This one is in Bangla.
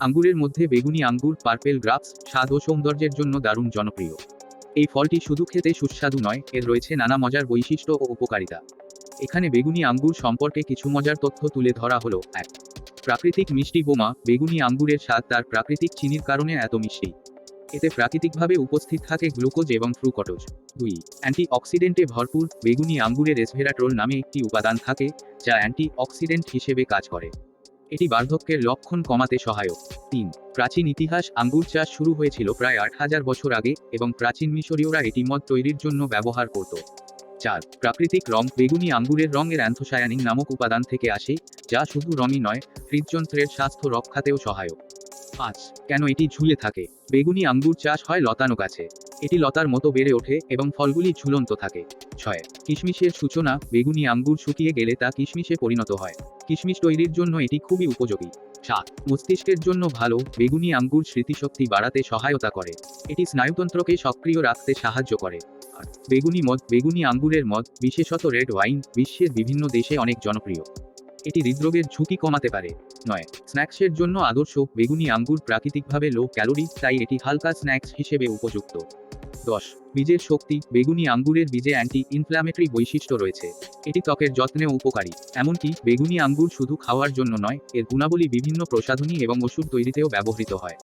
আঙ্গুরের মধ্যে বেগুনি আঙ্গুর, পার্পেল গ্রাপস, স্বাদ ও সৌন্দর্যের জন্য দারুণ জনপ্রিয়। এই ফলটি শুধু খেতে সুস্বাদু নয়, এর রয়েছে নানা মজার বৈশিষ্ট্য ও উপকারিতা। এখানে বেগুনি আঙ্গুর সম্পর্কে কিছু মজার তথ্য তুলে ধরা হলো, এক। প্রাকৃতিক মিষ্টি বোমা, বেগুনি আঙ্গুরের স্বাদ তার প্রাকৃতিক চিনির কারণে এত মিষ্টি। এতে প্রাকৃতিকভাবে উপস্থিত থাকে গ্লুকোজ এবং ফ্রুকটোজ। দুই অ্যান্টি অক্সিডেন্টে ভরপুর বেগুনি আঙ্গুরে রেসভেরাট্রোল নামে একটি উপাদান থাকে, যা অ্যান্টি অক্সিডেন্ট হিসেবে কাজ করে। এটি বার্ধক্যের লক্ষণ কমাতে সহায়ক। তিন, প্রাচীন ইতিহাস আঙ্গুর চাষ শুরু হয়েছিল প্রায় আট হাজার বছর আগে এবং প্রাচীন মিশরীয়রা এটি মদ তৈরির জন্য ব্যবহার করত। চার, প্রাকৃতিক রং বেগুনি আঙ্গুরের রঙের অ্যান্থোসায়ানিন নামক উপাদান থেকে আসে, যা শুধু রঙই নয়, হৃদযন্ত্রের স্বাস্থ্য রক্ষাতেও সহায়ক। পাঁচ, কেন এটি ঝুলে থাকে? বেগুনি আঙ্গুর চাষ হয় লতানো গাছে। এটি লতার মতো বেড়ে ওঠে এবং ফলগুলি ঝুলন্ত থাকে। ছয়, কিশমিশের সূচনা, বেগুনি আঙ্গুর শুকিয়ে গেলে তা কিশমিশে পরিণত হয়। কিশমিশ তৈরির জন্য এটি খুবই উপযোগী। সাত, মস্তিষ্কের জন্য ভালো, বেগুনি আঙ্গুর স্মৃতিশক্তি বাড়াতে সহায়তা করে। এটি স্নায়ুতন্ত্রকে সক্রিয় রাখতে সাহায্য করে। বেগুনি মদ, বেগুনি আঙ্গুরের মদ, বিশেষত রেড ওয়াইন, বিশ্বের বিভিন্ন দেশে অনেক জনপ্রিয়। এটি হৃদরোগের ঝুঁকি কমাতে পারে। নয়, স্ন্যাক্সের জন্য আদর্শ, বেগুনি, আঙ্গুর প্রাকৃতিকভাবে লো ক্যালোরি তাই এটি হালকা স্ন্যাক্স হিসেবে উপযুক্ত। দশ, বীজের শক্তি, বেগুনি আঙ্গুরের বীজে অ্যান্টি ইনফ্ল্যামেটরি বৈশিষ্ট্য রয়েছে। এটি ত্বকের যত্নেও উপকারী, এমনকি বেগুনি আঙ্গুর শুধু খাওয়ার জন্য নয়, এর গুণাবলী বিভিন্ন প্রসাধনী এবং ওষুধ তৈরিতেও ব্যবহৃত হয়।